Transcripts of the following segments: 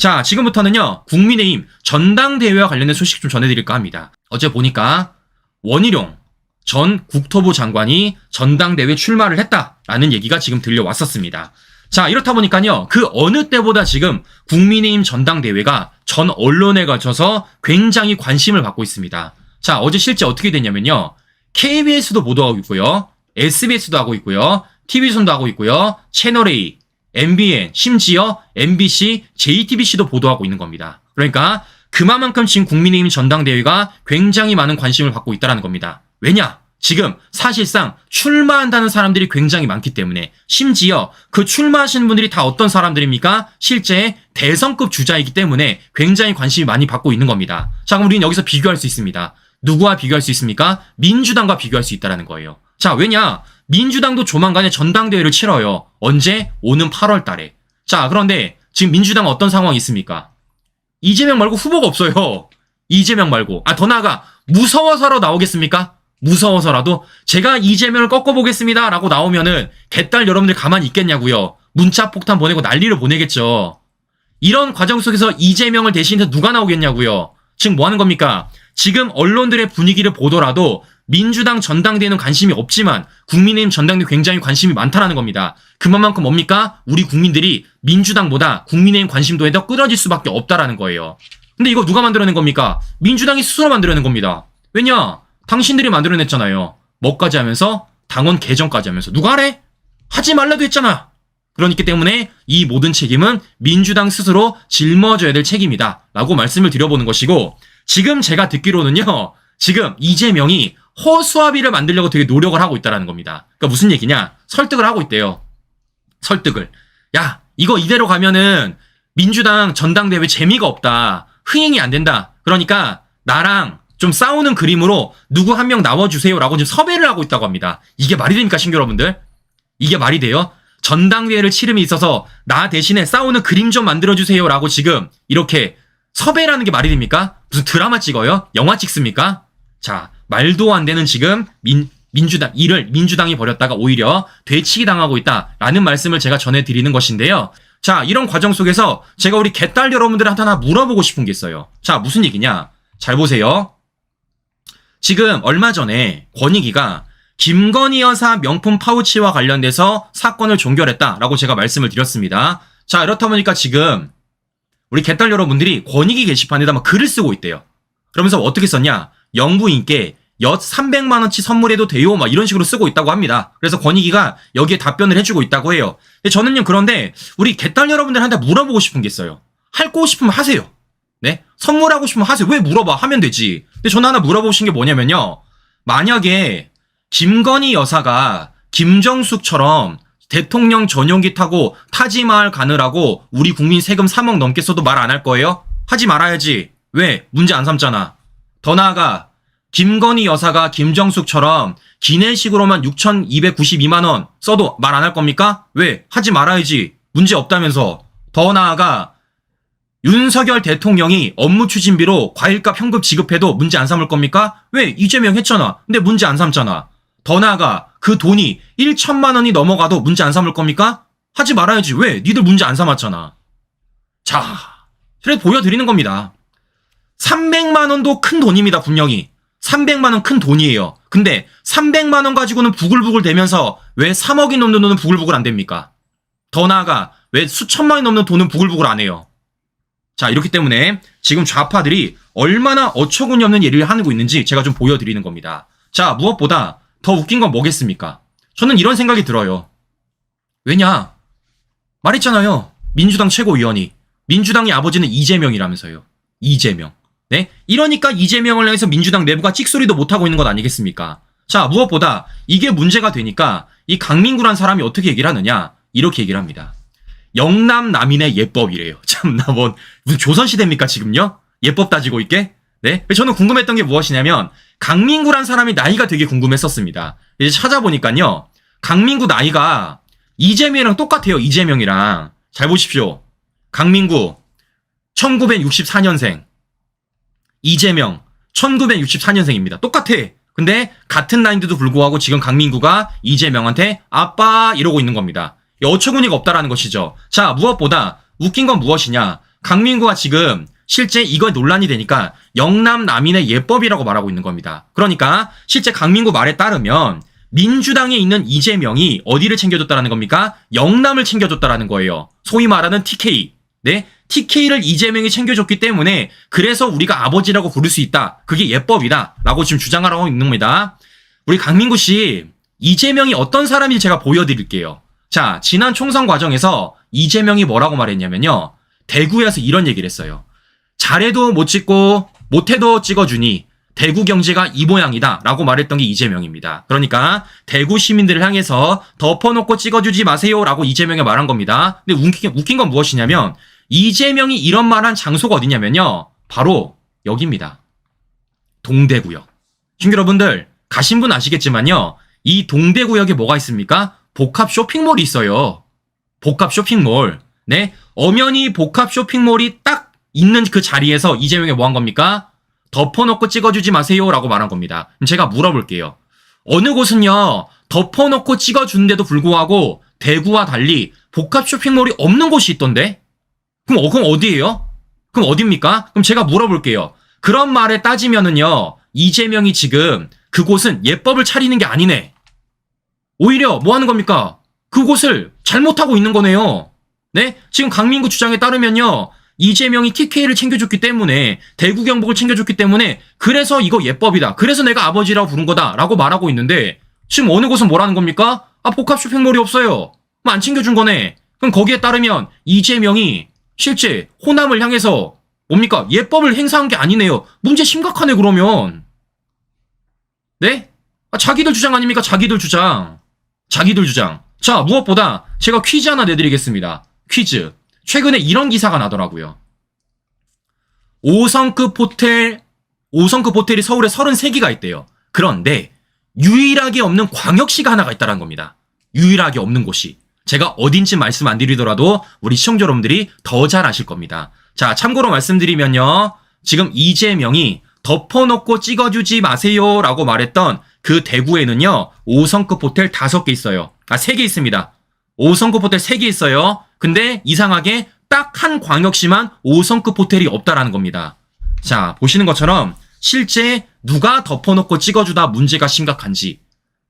자, 지금부터는요, 국민의힘 전당대회와 관련된 소식 좀 전해드릴까 합니다. 어제 보니까 원희룡 전 국토부 장관이 전당대회 출마를 했다라는 얘기가 지금 들려왔었습니다. 자, 이렇다 보니까요, 그 어느 때보다 지금 국민의힘 전당대회가 전 언론에 걸쳐서 굉장히 관심을 받고 있습니다. 자, 어제 실제 어떻게 됐냐면요, KBS도 보도하고 있고요, SBS도 하고 있고요, TV손도 하고 있고요, 채널A, MBN, 심지어 MBC, JTBC도 보도하고 있는 겁니다. 그러니까 그만큼 지금 국민의힘 전당대회가 굉장히 많은 관심을 받고 있다는 겁니다. 왜냐? 지금 사실상 출마한다는 사람들이 굉장히 많기 때문에 심지어 그 출마하시는 분들이 다 어떤 사람들입니까? 실제 대선급 주자이기 때문에 굉장히 관심이 많이 받고 있는 겁니다. 자, 그럼 우리는 여기서 비교할 수 있습니다. 누구와 비교할 수 있습니까? 민주당과 비교할 수 있다는 거예요. 자, 왜냐? 민주당도 조만간에 전당대회를 치러요. 언제? 오는 8월 달에. 자, 그런데 지금 민주당 은 어떤 상황이 있습니까? 이재명 말고 후보가 없어요. 이재명 말고. 아, 더 나아가 무서워서로 나오겠습니까? 무서워서라도 제가 이재명을 꺾어보겠습니다. 라고 나오면은 개딸 여러분들 가만히 있겠냐고요. 문자 폭탄 보내고 난리를 보내겠죠. 이런 과정 속에서 이재명을 대신해서 누가 나오겠냐고요. 지금 뭐 하는 겁니까? 지금 언론들의 분위기를 보더라도 민주당 전당대회는 관심이 없지만 국민의힘 전당대회 굉장히 관심이 많다라는 겁니다. 그만큼 뭡니까? 우리 국민들이 민주당보다 국민의힘 관심도에 더 끌어질 수밖에 없다라는 거예요. 근데 이거 누가 만들어낸 겁니까? 민주당이 스스로 만들어낸 겁니다. 왜냐? 당신들이 만들어냈잖아요. 뭐까지 하면서 당원 개정까지 하면서 누가 하래? 하지 말라도 했잖아. 그러기 때문에 이 모든 책임은 민주당 스스로 짊어져야 될 책임이다. 라고 말씀을 드려보는 것이고 지금 제가 듣기로는요. 지금 이재명이 허수아비를 만들려고 되게 노력을 하고 있다는 겁니다. 그러니까 무슨 얘기냐? 설득을 하고 있대요. 설득을. 야, 이거 이대로 가면은 민주당 전당대회 재미가 없다. 흥행이 안 된다. 그러니까 나랑 좀 싸우는 그림으로 누구 한 명 나와주세요라고 지금 섭외를 하고 있다고 합니다. 이게 말이 됩니까, 신규 여러분들? 이게 말이 돼요? 전당대회를 치름이 있어서 나 대신에 싸우는 그림 좀 만들어주세요라고 지금 이렇게 섭외라는 게 말이 됩니까? 무슨 드라마 찍어요? 영화 찍습니까? 자, 말도 안 되는 지금 민, 민주당, 일을 민주당이 벌였다가 오히려 되치기 당하고 있다라는 말씀을 제가 전해드리는 것인데요. 자, 이런 과정 속에서 제가 우리 개딸 여러분들한테 하나 물어보고 싶은 게 있어요. 자, 무슨 얘기냐? 잘 보세요. 지금 얼마 전에 권익위가 김건희 여사 명품 파우치와 관련돼서 사건을 종결했다라고 제가 말씀을 드렸습니다. 자, 이렇다 보니까 지금 우리 개딸 여러분들이 권익위 게시판에다 막 글을 쓰고 있대요. 그러면서 어떻게 썼냐? 영부인께 엿 300만 원치 선물해도 돼요? 막 이런 식으로 쓰고 있다고 합니다. 그래서 권익위가 여기에 답변을 해주고 있다고 해요. 근데 저는요, 그런데 우리 개딸 여러분들한테 물어보고 싶은 게 있어요. 할거 싶으면 하세요. 네? 선물하고 싶으면 하세요. 왜 물어봐? 하면 되지. 근데 저는 하나 물어보신 게 뭐냐면요. 만약에 김건희 여사가 김정숙처럼 대통령 전용기 타고 타지마을 가느라고 우리 국민 세금 3억 넘게 써도 말 안 할 거예요? 하지 말아야지. 왜? 문제 안 삼잖아. 더 나아가 김건희 여사가 김정숙처럼 기내식으로만 6,292만원 써도 말 안 할 겁니까? 왜? 하지 말아야지. 문제 없다면서. 더 나아가 윤석열 대통령이 업무 추진비로 과일값 현금 지급해도 문제 안 삼을 겁니까? 왜? 이재명 했잖아. 근데 문제 안 삼잖아. 더 나아가 그 돈이 1천만 원이 넘어가도 문제 안 삼을 겁니까? 하지 말아야지. 왜? 니들 문제 안 삼았잖아. 자, 그래 보여드리는 겁니다. 300만 원도 큰 돈입니다, 분명히. 300만 원 큰 돈이에요. 근데 300만 원 가지고는 부글부글 대면서 왜 3억이 넘는 돈은 부글부글 안 됩니까? 더 나아가 왜 수천만이 넘는 돈은 부글부글 안 해요? 자, 이렇기 때문에 지금 좌파들이 얼마나 어처구니 없는 예를 하고 있는지 제가 좀 보여드리는 겁니다. 자, 무엇보다 더 웃긴 건 뭐겠습니까? 저는 이런 생각이 들어요. 왜냐? 말했잖아요. 민주당 최고위원이. 민주당의 아버지는 이재명이라면서요. 이재명. 네? 이러니까 이재명을 향해서 민주당 내부가 찍소리도 못하고 있는 것 아니겠습니까? 자, 무엇보다 이게 문제가 되니까 이 강민구란 사람이 어떻게 얘기를 하느냐? 이렇게 얘기를 합니다. 영남 남인의 예법이래요. 참나 뭐 무슨 조선 시대입니까 지금요? 예법 따지고 있게? 네. 저는 궁금했던 게 무엇이냐면 강민구란 사람이 나이가 되게 궁금했었습니다. 이제 찾아보니까요. 강민구 나이가 이재명이랑 똑같아요. 이재명이랑 잘 보십시오. 강민구 1964년생 이재명 1964년생입니다. 똑같아. 근데 같은 나이인데도 불구하고 지금 강민구가 이재명한테 아빠 이러고 있는 겁니다. 어처구니가 없다라는 것이죠. 자, 무엇보다 웃긴 건 무엇이냐? 강민구가 지금 실제 이거 논란이 되니까 영남 남인의 예법이라고 말하고 있는 겁니다. 그러니까 실제 강민구 말에 따르면 민주당에 있는 이재명이 어디를 챙겨줬다라는 겁니까? 영남을 챙겨줬다라는 거예요. 소위 말하는 TK. 네? TK를 이재명이 챙겨줬기 때문에 그래서 우리가 아버지라고 부를 수 있다. 그게 예법이다. 라고 지금 주장하고 있는 겁니다. 우리 강민구 씨, 이재명이 어떤 사람인지 제가 보여드릴게요. 자, 지난 총선 과정에서 이재명이 뭐라고 말했냐면요. 대구에서 이런 얘기를 했어요. 잘해도 못 찍고 못해도 찍어주니 대구 경제가 이 모양이다 라고 말했던 게 이재명입니다. 그러니까 대구 시민들을 향해서 덮어놓고 찍어주지 마세요 라고 이재명이 말한 겁니다. 근데 웃긴, 웃긴 건 무엇이냐면 이재명이 이런 말한 장소가 어디냐면요. 바로 여기입니다. 동대구역. 지금 여러분들 가신 분 아시겠지만요. 이 동대구역에 뭐가 있습니까? 복합 쇼핑몰이 있어요. 복합 쇼핑몰. 네. 엄연히 복합 쇼핑몰이 딱 있는 그 자리에서 이재명이 뭐 한 겁니까? 덮어놓고 찍어주지 마세요. 라고 말한 겁니다. 제가 물어볼게요. 어느 곳은요, 덮어놓고 찍어준데도 불구하고 대구와 달리 복합 쇼핑몰이 없는 곳이 있던데? 그럼, 어, 그럼 어디예요? 그럼 어딥니까? 그럼 제가 물어볼게요. 그런 말에 따지면은요, 이재명이 지금 그곳은 예법을 차리는 게 아니네. 오히려 뭐 하는 겁니까? 그곳을 잘못하고 있는 거네요. 네? 지금 강민구 주장에 따르면요. 이재명이 TK를 챙겨줬기 때문에 대구 경북을 챙겨줬기 때문에 그래서 이거 예법이다. 그래서 내가 아버지라고 부른 거다라고 말하고 있는데 지금 어느 곳은 뭐라는 겁니까? 아 복합 쇼핑몰이 없어요. 뭐 안 챙겨준 거네. 그럼 거기에 따르면 이재명이 실제 호남을 향해서 뭡니까? 예법을 행사한 게 아니네요. 문제 심각하네 그러면. 네? 아, 자기들 주장 아닙니까? 자기들 주장. 자기들 주장. 자, 무엇보다 제가 퀴즈 하나 내드리겠습니다. 퀴즈. 최근에 이런 기사가 나더라고요. 5성급 호텔, 5성급 호텔이 서울에 33개가 있대요. 그런데 유일하게 없는 광역시가 하나가 있다는 겁니다. 유일하게 없는 곳이. 제가 어딘지 말씀 안 드리더라도 우리 시청자 여러분들이 더 잘 아실 겁니다. 자, 참고로 말씀드리면요. 지금 이재명이 덮어놓고 찍어주지 마세요 라고 말했던 그 대구에는요. 5성급 호텔 5개 있어요. 아, 3개 있습니다. 5성급 호텔 3개 있어요. 근데 이상하게 딱 한 광역시만 5성급 호텔이 없다라는 겁니다. 자, 보시는 것처럼 실제 누가 덮어놓고 찍어주다 문제가 심각한지,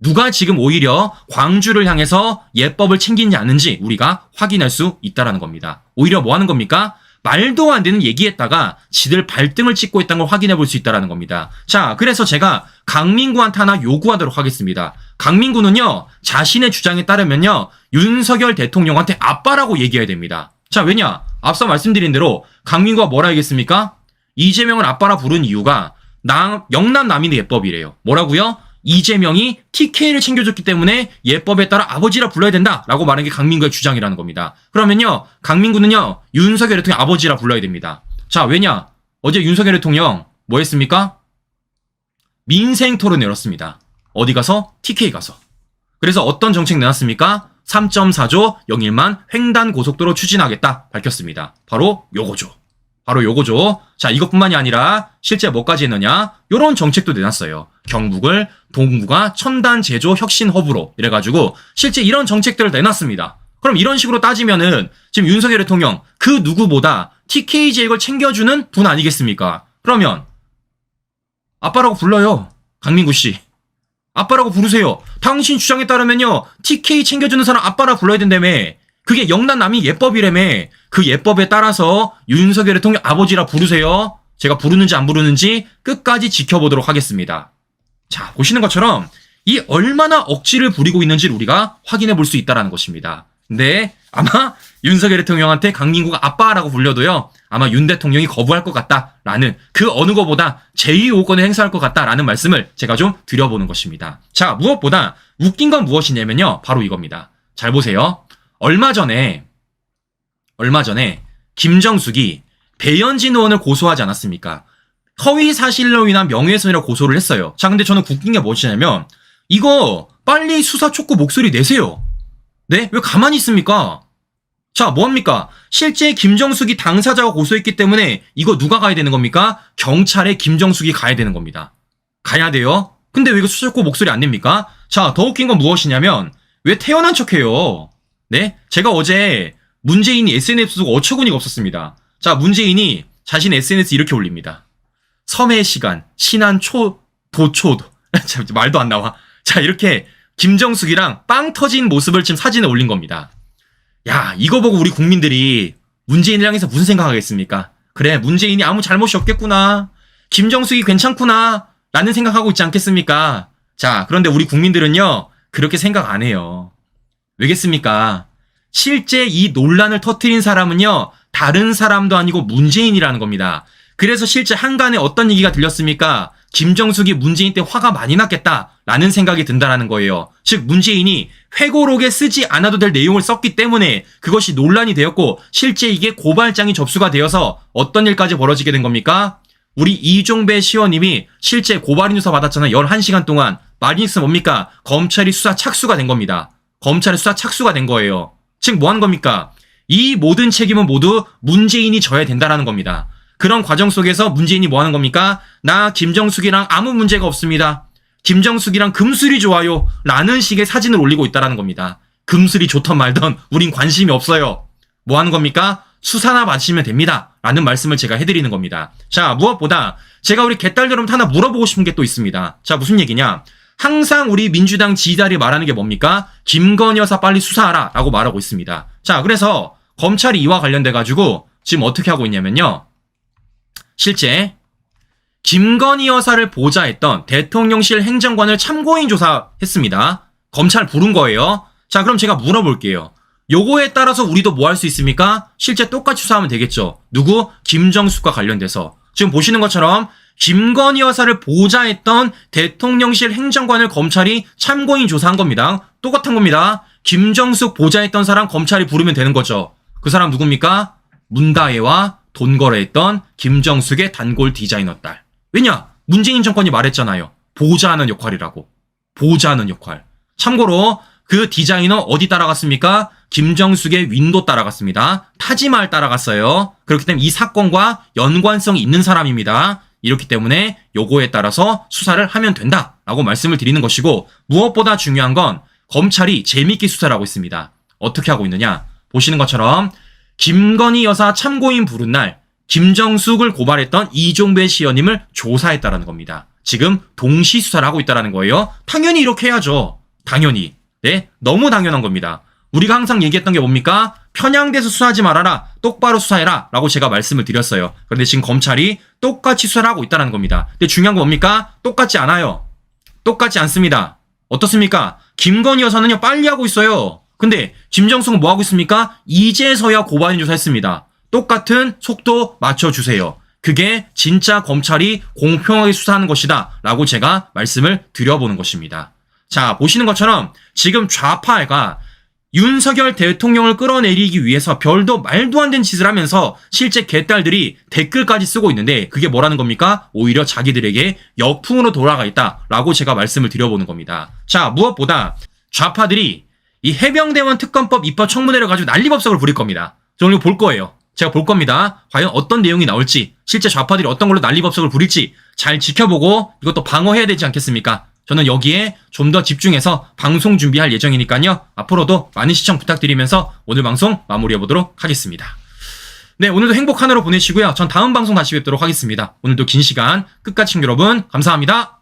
누가 지금 오히려 광주를 향해서 예법을 챙기지 않는지 우리가 확인할 수 있다라는 겁니다. 오히려 뭐 하는 겁니까? 말도 안 되는 얘기했다가 지들 발등을 찍고 있다는 걸 확인해 볼 수 있다라는 겁니다. 자, 그래서 제가 강민구한테 하나 요구하도록 하겠습니다. 강민구는요, 자신의 주장에 따르면요, 윤석열 대통령한테 아빠라고 얘기해야 됩니다. 자, 왜냐? 앞서 말씀드린 대로 강민구가 뭐라 하겠습니까? 이재명을 아빠라 부른 이유가 남, 영남 남인의 예법이래요. 뭐라고요? 이재명이 TK를 챙겨줬기 때문에 예법에 따라 아버지라 불러야 된다라고 말한 게 강민구의 주장이라는 겁니다. 그러면요, 강민구는요, 윤석열 대통령 아버지라 불러야 됩니다. 자, 왜냐? 어제 윤석열 대통령 뭐 했습니까? 민생 토론 내렸습니다. 어디 가서? TK 가서. 그래서 어떤 정책 내놨습니까? 3.4조 영일만 횡단 고속도로 추진하겠다 밝혔습니다. 바로 요거죠. 바로 요거죠. 자, 이것뿐만이 아니라 실제 뭐까지 했느냐? 요런 정책도 내놨어요. 경북을 동부가 첨단 제조 혁신 허브로 이래 가지고 실제 이런 정책들을 내놨습니다. 그럼 이런 식으로 따지면은 지금 윤석열 대통령 그 누구보다 TK 지역을 챙겨주는 분 아니겠습니까? 그러면 아빠라고 불러요. 강민구 씨. 아빠라고 부르세요. 당신 주장에 따르면요. TK 챙겨주는 사람 아빠라 불러야 된다며. 그게 영남 남이 예법이라며. 그 예법에 따라서 윤석열 대통령 아버지라 부르세요. 제가 부르는지 안 부르는지 끝까지 지켜보도록 하겠습니다. 자, 보시는 것처럼 이 얼마나 억지를 부리고 있는지를 우리가 확인해 볼 수 있다는 것입니다. 근데 아마 윤석열 대통령한테 강민구가 아빠라고 불려도요. 아마 윤 대통령이 거부할 것 같다라는 그 어느 것보다 제2호권을 행사할 것 같다라는 말씀을 제가 좀 드려보는 것입니다. 자, 무엇보다 웃긴 건 무엇이냐면요. 바로 이겁니다. 잘 보세요. 얼마 전에 얼마 전에 김정숙이 배현진 의원을 고소하지 않았습니까? 허위 사실로 인한 명예훼손이라고 고소를 했어요. 자, 근데 저는 웃긴 게 무엇이냐면 이거 빨리 수사 촉구 목소리 내세요. 네? 왜 가만히 있습니까? 자, 뭐합니까? 실제 김정숙이 당사자가 고소했기 때문에 이거 누가 가야 되는 겁니까? 경찰에 김정숙이 가야 되는 겁니다. 가야 돼요? 근데 왜 이거 수사 촉구 목소리 안 냅니까? 자, 더 웃긴 건 무엇이냐면 왜 태어난 척해요? 네? 제가 어제 문재인이 SNS 쓰고 어처구니가 없었습니다. 자, 문재인이 자신 SNS 이렇게 올립니다. 섬의 시간, 신한 초, 도초, 참, 말도 안 나와. 자, 이렇게 김정숙이랑 빵 터진 모습을 지금 사진에 올린 겁니다. 야, 이거 보고 우리 국민들이 문재인을 향해서 무슨 생각하겠습니까? 그래, 문재인이 아무 잘못이 없겠구나. 김정숙이 괜찮구나. 라는 생각하고 있지 않겠습니까? 자, 그런데 우리 국민들은요, 그렇게 생각 안 해요. 왜겠습니까? 실제 이 논란을 터트린 사람은요, 다른 사람도 아니고 문재인이라는 겁니다. 그래서 실제 한간에 어떤 얘기가 들렸습니까? 김정숙이 문재인 때 화가 많이 났겠다라는 생각이 든다라는 거예요. 즉 문재인이 회고록에 쓰지 않아도 될 내용을 썼기 때문에 그것이 논란이 되었고 실제 이게 고발장이 접수가 되어서 어떤 일까지 벌어지게 된 겁니까? 우리 이종배 시원님이 실제 고발 인수사 받았잖아요. 11시간 동안. 말인스 뭡니까? 검찰이 수사 착수가 된 겁니다. 검찰의 수사 착수가 된 거예요. 즉뭐 하는 겁니까? 이 모든 책임은 모두 문재인이 져야 된다라는 겁니다. 그런 과정 속에서 문재인이 뭐 하는 겁니까? 나 김정숙이랑 아무 문제가 없습니다. 김정숙이랑 금술이 좋아요. 라는 식의 사진을 올리고 있다라는 겁니다. 금술이 좋던 말던 우린 관심이 없어요. 뭐 하는 겁니까? 수사나 받으시면 됩니다. 라는 말씀을 제가 해드리는 겁니다. 자, 무엇보다 제가 우리 개딸 여러분 하나 물어보고 싶은 게 또 있습니다. 자, 무슨 얘기냐? 항상 우리 민주당 지지자들이 말하는 게 뭡니까? 김건희 여사 빨리 수사하라 라고 말하고 있습니다. 자, 그래서 검찰이 이와 관련돼가지고 지금 어떻게 하고 있냐면요. 실제 김건희 여사를 보좌했던 대통령실 행정관을 참고인 조사했습니다. 검찰 부른 거예요. 자, 그럼 제가 물어볼게요. 요거에 따라서 우리도 뭐 할 수 있습니까? 실제 똑같이 수사하면 되겠죠. 누구? 김정숙과 관련돼서. 지금 보시는 것처럼 김건희 여사를 보좌했던 대통령실 행정관을 검찰이 참고인 조사한 겁니다. 똑같은 겁니다. 김정숙 보좌했던 사람 검찰이 부르면 되는 거죠. 그 사람 누굽니까? 문다혜와 돈 거래했던 김정숙의 단골 디자이너 딸. 왜냐? 문재인 정권이 말했잖아요. 보좌하는 역할이라고. 보좌하는 역할. 참고로 그 디자이너 어디 따라갔습니까? 김정숙의 윈도 따라갔습니다. 타지말 따라갔어요. 그렇기 때문에 이 사건과 연관성이 있는 사람입니다. 이렇기 때문에 요거에 따라서 수사를 하면 된다라고 말씀을 드리는 것이고 무엇보다 중요한 건 검찰이 재밌게 수사를 하고 있습니다. 어떻게 하고 있느냐? 보시는 것처럼 김건희 여사 참고인 부른 날 김정숙을 고발했던 이종배 시연님을 조사했다라는 겁니다. 지금 동시 수사를 하고 있다라는 거예요. 당연히 이렇게 해야죠. 당연히. 네, 너무 당연한 겁니다. 우리가 항상 얘기했던 게 뭡니까? 편향돼서 수사하지 말아라. 똑바로 수사해라. 라고 제가 말씀을 드렸어요. 그런데 지금 검찰이 똑같이 수사를 하고 있다는 겁니다. 근데 중요한 건 뭡니까? 똑같지 않아요. 똑같지 않습니다. 어떻습니까? 김건희 여사는요, 빨리 하고 있어요. 근데 김정숙은 뭐 하고 있습니까? 이제서야 고발인 조사했습니다. 똑같은 속도 맞춰주세요. 그게 진짜 검찰이 공평하게 수사하는 것이다. 라고 제가 말씀을 드려보는 것입니다. 자, 보시는 것처럼 지금 좌파가 윤석열 대통령을 끌어내리기 위해서 별도 말도 안 되는 짓을 하면서 실제 개딸들이 댓글까지 쓰고 있는데 그게 뭐라는 겁니까? 오히려 자기들에게 역풍으로 돌아가 있다라고 제가 말씀을 드려보는 겁니다. 자, 무엇보다 좌파들이 이 해병대원 특검법 입법 청문회를 가지고 난리법석을 부릴 겁니다. 저는 볼 거예요. 제가 볼 겁니다. 과연 어떤 내용이 나올지, 실제 좌파들이 어떤 걸로 난리법석을 부릴지 잘 지켜보고 이것도 방어해야 되지 않겠습니까? 저는 여기에 좀 더 집중해서 방송 준비할 예정이니까요. 앞으로도 많은 시청 부탁드리면서 오늘 방송 마무리해 보도록 하겠습니다. 네, 오늘도 행복 하나로 보내시고요. 전 다음 방송 다시 뵙도록 하겠습니다. 오늘도 긴 시간 끝까지 여러분 감사합니다.